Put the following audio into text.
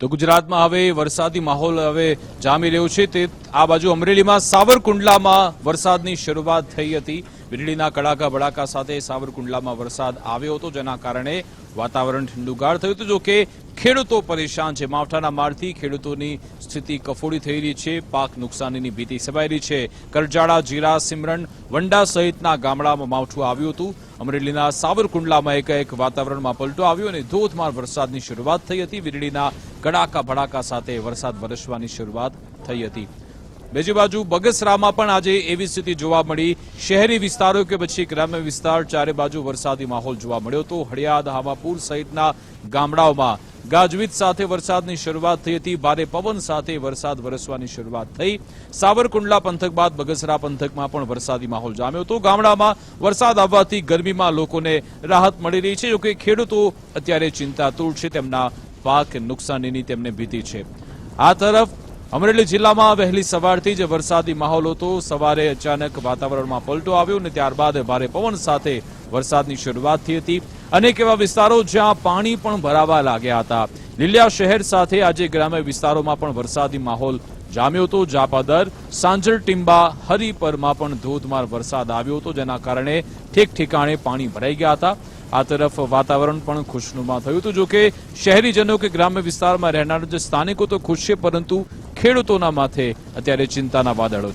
તો ગુજરાતમાં હવે વરસાદી માહોલ હવે જામી રહ્યો છે. તે આ બાજુ અમરેલીમાં સાવરકુંડલામાં વરસાદની શરૂઆત થઈ હતી. વીજળીના કડાકા ભડાકા સાથે સાવરકુંડલામાં વરસાદ આવ્યો હતો, જેના કારણે વાતાવરણ ઠંડુગાર થયું હતું. જો કે ખેડૂતો પરેશાન છે. માવઠાના મારથી ખેડૂતોની સ્થિતિ કફોડી થઈ રહી છે. પાક નુકસાનીની ભીતિ સેવાઈ રહી છે. કરજાડા જીરા સિમરણ વંડા સહિતના ગામડામાં માવઠું આવ્યું હતું. અમરેલીના સાવરકુંડલામાં એક વાતાવરણમાં પલટો આવ્યો અને ધોધમાર વરસાદની શરૂઆત થઈ હતી. વીજળીના કડાકા ભડાકા સાથે વરસાદ વરસવાની શરૂઆત થઈ હતી. બીજી બાજુ બગસરામાં પણ આજે એવી સ્થિતિ જોવા મળી. શહેરી વિસ્તારો કે પછી ગ્રામ્ય વિસ્તાર, ચારે બાજુ વરસાદી માહોલ જોવા મળ્યો હતો. હળિયાદ, હામાપુર સહિતના ગામડાઓમાં ગાજવીજ સાથે વરસાદની શરૂઆત થઈ હતી. ભારે પવન સાથે વરસાદ વરસવાની શરૂઆત થઈ. સાવરકુંડલા પંથક બાદ બગસરા પંથકમાં પણ વરસાદી માહોલ જામ્યો હતો. ગામડામાં વરસાદ આવવાથી ગરમીમાં લોકોને રાહત મળી રહી છે. જોકે ખેડૂતો અત્યારે ચિંતાતુર છે. તેમના પાક નુકસાનીની તેમને ભીતિ છે. આ તરફ અમરેલી જિલ્લામાં વહેલી સવારથી જ વરસાદી માહોલ હતો. સવારે અચાનક વાતાવરણમાં પલટો આવ્યો અને ત્યારબાદ ભારે પવન સાથે વરસાદની શરૂઆત થઈ હતી. અનેક એવા વિસ્તારો જ્યાં પાણી પણ ભરાવા લાગ્યા હતા. લીલિયા શહેર સાથે આજે ગ્રામ્ય વિસ્તારોમાં પણ વરસાદી માહોલ જામ્યો હતો. જાપાદર સાંજર ટીંબા, હરિપરમાં પણ ધોધમાર વરસાદ આવ્યો હતો, જેના કારણે ઠેક ઠેકાણે પાણી ભરાઈ ગયા હતા. આ તરફ વાતાવરણ પણ ખુશનુમા થયું હતું. જોકે શહેરીજનો કે ગ્રામ્ય વિસ્તારમાં રહેનાર જે સ્થાનિકો તો ખુશ છે, પરંતુ ખેડૂતોના માથે અત્યારે ચિંતાના વાદળો